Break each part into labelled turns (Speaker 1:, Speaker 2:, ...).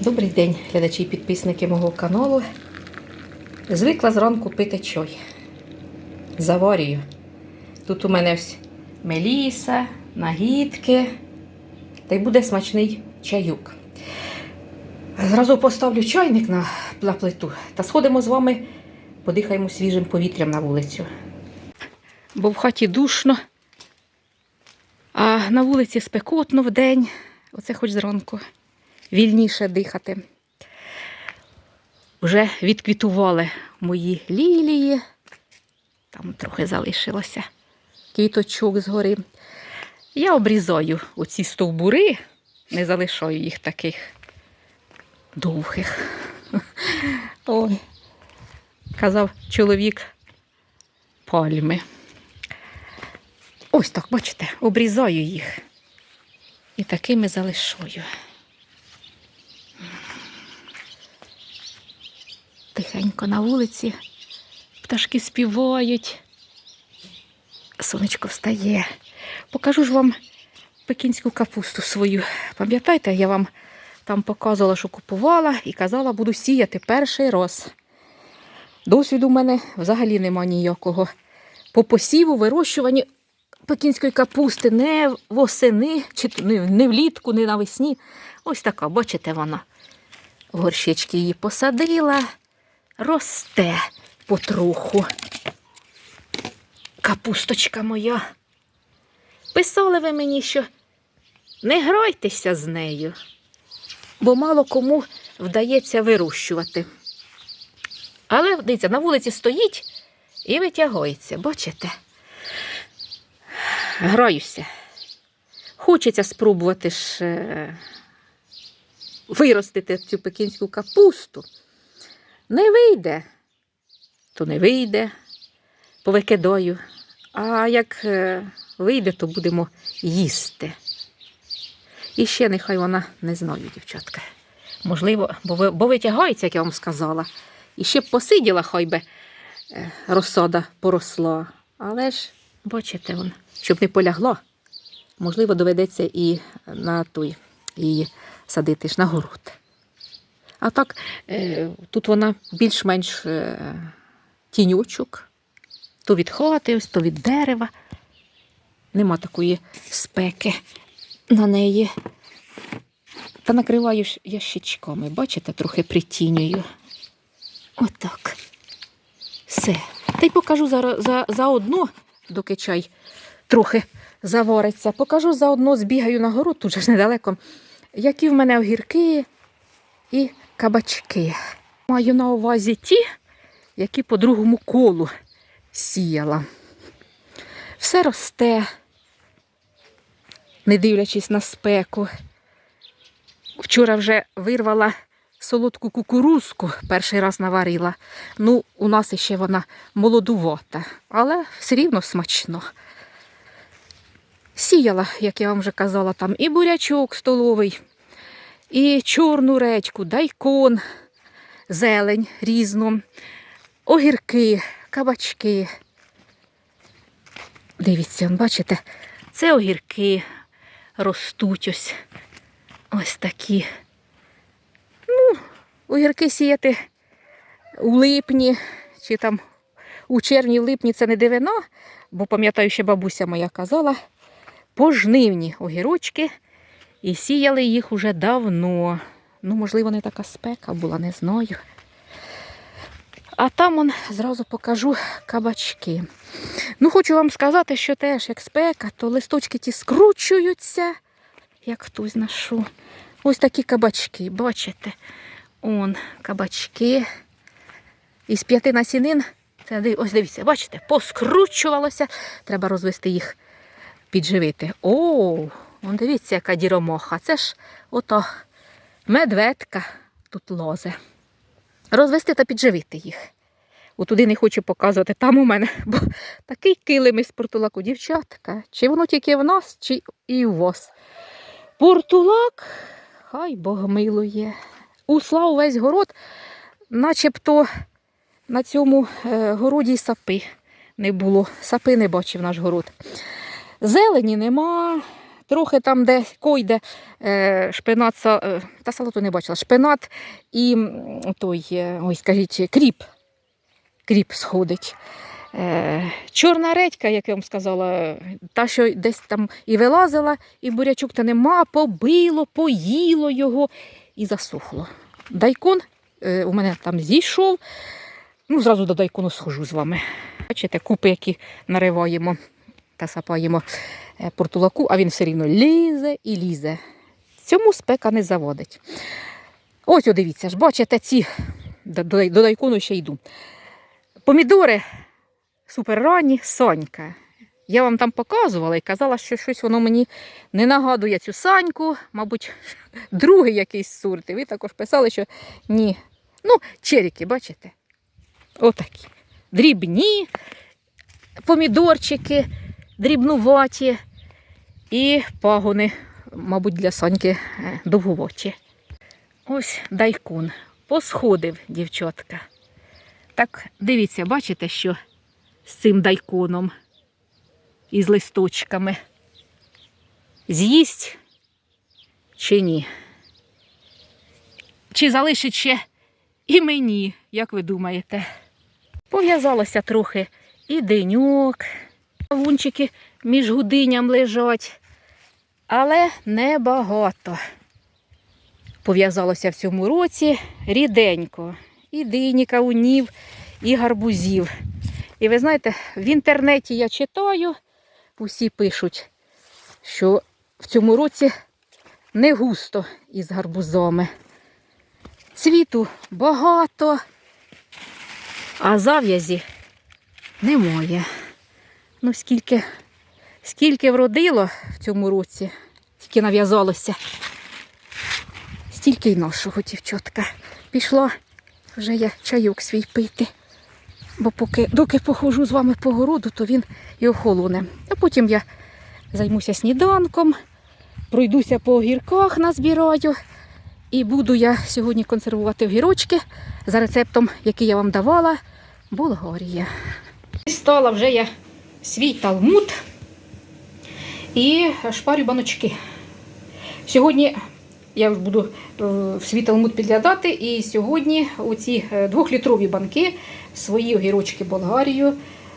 Speaker 1: Добрий день, глядачі і підписники мого каналу. Звикла зранку пити чай. Заварюю. Тут у мене ось меліса, нагідки. Та й буде смачний чаюк. Зразу поставлю чайник на, на плиту та сходимо з вами, подихаємо свіжим повітрям на вулицю. Бо в хаті душно, а на вулиці спекотно вдень. Оце хоч зранку вільніше дихати. Вже відквітували мої лілії. Там трохи залишилося квіточок згори. Я обрізаю оці стовбури, не залишаю їх таких довгих. Ой, казав чоловік пальми. Ось так, бачите, обрізаю їх. І такими залишаю. Тихенько на вулиці. Пташки співають. Сонечко встає. Покажу ж вам пекінську капусту свою. Пам'ятаєте, я вам там показувала, що купувала і казала, буду сіяти перший раз. Досвіду в мене взагалі нема ніякого. По посіву, вирощуванні пекінської капусти не восени, чи не, влітку, не навесні. Ось така, бачите, вона. Горщички її посадила, росте потроху. Капусточка моя. Писали ви мені, що не грайтеся з нею, бо мало кому вдається вирощувати. Але дивіться, на вулиці стоїть і витягується, бачите? Граюся. Хочеться спробувати ж е, виростити цю пекінську капусту. Не вийде, то не вийде, повикидаю. А як е, вийде, то будемо їсти. І ще нехай вона не знаю, дівчатка. Можливо, бо, ви- бо витягається, як я вам сказала. І ще б посиділа, хай би е, розсада поросла. Але ж, бачите, вон, щоб не полягло, можливо, доведеться і на той її садити ж на город. А так, е, тут вона більш-менш е, тінючок, то від хати, ось, то від дерева. Нема такої спеки на неї. Та накриваю ящичками, бачите, трохи притінюю. Отак. Все. Та й покажу за, за, заодно, доки чай трохи завариться. Покажу заодно, збігаю на город, тут же ж недалеко, які в мене огірки і кабачки. Маю на увазі ті, які по другому колу сіяла. Все росте, не дивлячись на спеку. Вчора вже вирвала солодку кукурузку, перший раз наварила. Ну, у нас іще вона молодувата, але все рівно смачно. Сіяла, як я вам вже казала, там і бурячок столовий, і чорну редьку, дайкон, зелень різну, огірки, кабачки. Дивіться, бачите, це огірки ростуть ось. Ось такі. Ну, огірки сіяти у липні чи там у червні, липні це не дивина, бо пам'ятаю, ще бабуся моя казала, пожнивні огірочки і сіяли їх уже давно. Ну, можливо, не така спека була, не знаю. А там он зразу покажу кабачки. Ну, хочу вам сказати, що теж як спека, то листочки ті скручуються, як хтось знашу. Ось такі кабачки, бачите? Он кабачки. Із п'яти насінин, це ось дивіться, бачите, поскручувалося. Треба розвести їх, підживити. О, он дивіться, яка діромоха. Це ж ото медведка тут лозе. Розвести та підживити їх. Отуди не хочу показувати, там у мене, бо такий килим із портулаку, дівчатка. Чи воно тільки в нас, чи і у вас. Портулак, хай Бог милує. Усла увесь город, начебто на цьому е, городі й сапи не було. Сапи не бачив наш город. Зелені нема, трохи там, де койде е, шпинат, е, та салату не бачила, шпинат і той, е, ой, скажіть, кріп. Кріп сходить. Чорна редька, як я вам сказала, та, що десь там і вилазила, і бурячок та нема, побило, поїло його і засохло. Дайкон у мене там зійшов. Ну, зразу до дайкону схожу з вами. Бачите, купи, які нариваємо сапаємо е, портулаку, а він все рівно лізе і лізе. Цьому спека не заводить. Ось, дивіться ж, бачите, ці до дайкону ще йду. Помідори суперранні, сонька. Я вам там показувала і казала, що щось воно мені не нагадує цю саньку, мабуть, другий якийсь сорт. І ви також писали, що ні. Ну, черіки, бачите? Отакі. Дрібні помідорчики, дрібнуваті і пагони, мабуть, для саньки е. Ось дайкон. Посходив, дівчатка. Так, дивіться, бачите, що з цим дайконом із листочками. З'їсть чи ні? Чи залишить ще і мені, як ви думаєте? Пов'язалося трохи і деньок, вунчики між гудиням лежать, але небагато. Пов'язалося в цьому році ріденько. І дині, кавунів, і гарбузів. І ви знаєте, в інтернеті я читаю, усі пишуть, що в цьому році не густо із гарбузами. Цвіту багато, а зав'язі немає. Ну, скільки, скільки вродило в цьому році, скільки нав'язалося, стільки й нашого дівчатка. Пішла вже я чайок свій пити. Бо поки, доки похожу з вами по городу, то він і охолоне. А потім я займуся сніданком, пройдуся по огірках, назбираю. І буду я сьогодні консервувати огірочки за рецептом, який я вам давала, Болгарія. Стала вже я свій талмуд і шпарю баночки. Сьогодні я буду е, в свій талмуд підглядати, і сьогодні оці е, двохлітрові банки свої огірочки Болгарію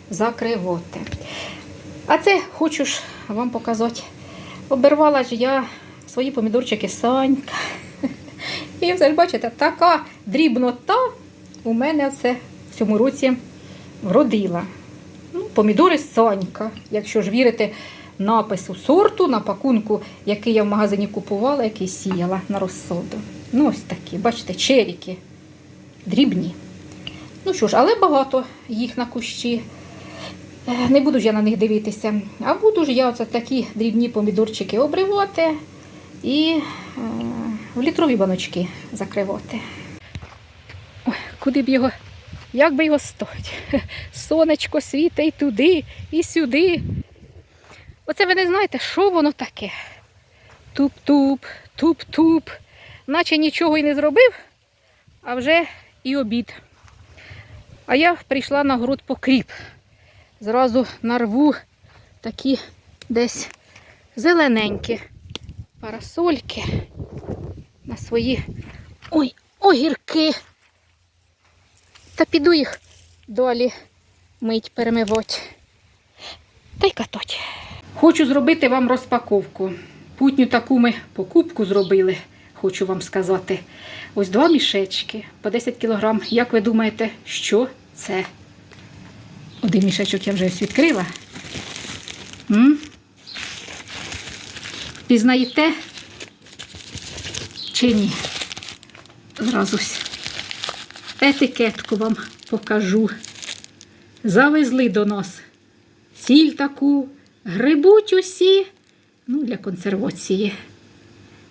Speaker 1: закривати. А це хочу ж вам показати. Обірвала ж я свої помідорчики Санька. І все ж бачите, така дрібнота у мене це в цьому році вродила. Помідори Санька, якщо ж вірити напису сорту, на пакунку, який я в магазині купувала, який сіяла на розсоду. Ну, ось такі, бачите, черіки дрібні. Ну що ж, але багато їх на кущі. Е, Не буду ж я на них дивитися. А буду ж я оце такі дрібні помідорчики обривати і е, в літрові баночки закривати. Ой, куди б його, як би його стать? Сонечко світить і туди, і сюди. Оце ви не знаєте, що воно таке? Туп-туп, туп-туп. Наче нічого й не зробив, а вже і обід. А я прийшла на город по кріп. Зразу нарву такі десь зелененькі парасольки на свої ой, огірки. Та піду їх далі мить перемивати. Та й катать. Хочу зробити вам розпаковку. Путню таку ми покупку зробили, хочу вам сказати. Ось два мішечки по 10 кг. Як ви думаєте, що це? Один мішечок я вже ось відкрила. М? Пізнаєте? Чи ні? Зразу ось етикетку вам покажу. Завезли до нас сіль таку, грибуть усі, ну, для консервації.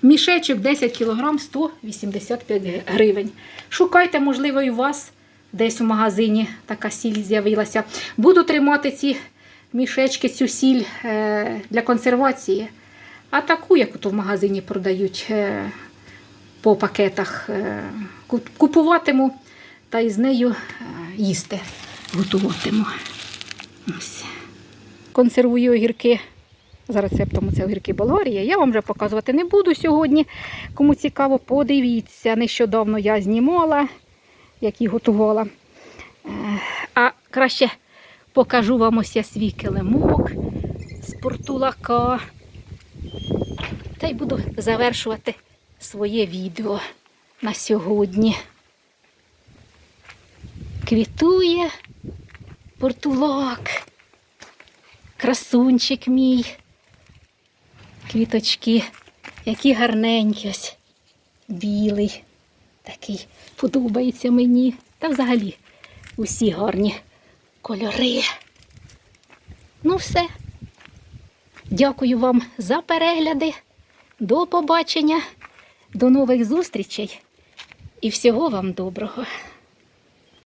Speaker 1: Мішечок 10 кг 185 гривень. Шукайте, можливо, і у вас десь у магазині така сіль з'явилася. Буду тримати ці мішечки, цю сіль е, для консервації. А таку, як то в магазині продають е, по пакетах, е, купуватиму та із нею е, їсти готуватиму. Ось. Консервую огірки за рецептом це огірки Болгарія. Я вам вже показувати не буду сьогодні. Кому цікаво, подивіться. Нещодавно я знімала, які готувала. Е, А краще покажу вам ось я свій килимок з портулака. Та й буду завершувати своє відео на сьогодні. Квітує портулак, красунчик мій. Квіточки, які гарненькі ось. Білий. Такий подобається мені. Та взагалі усі гарні кольори. Ну, все. Дякую вам за перегляди. До побачення, до нових зустрічей і всього вам доброго.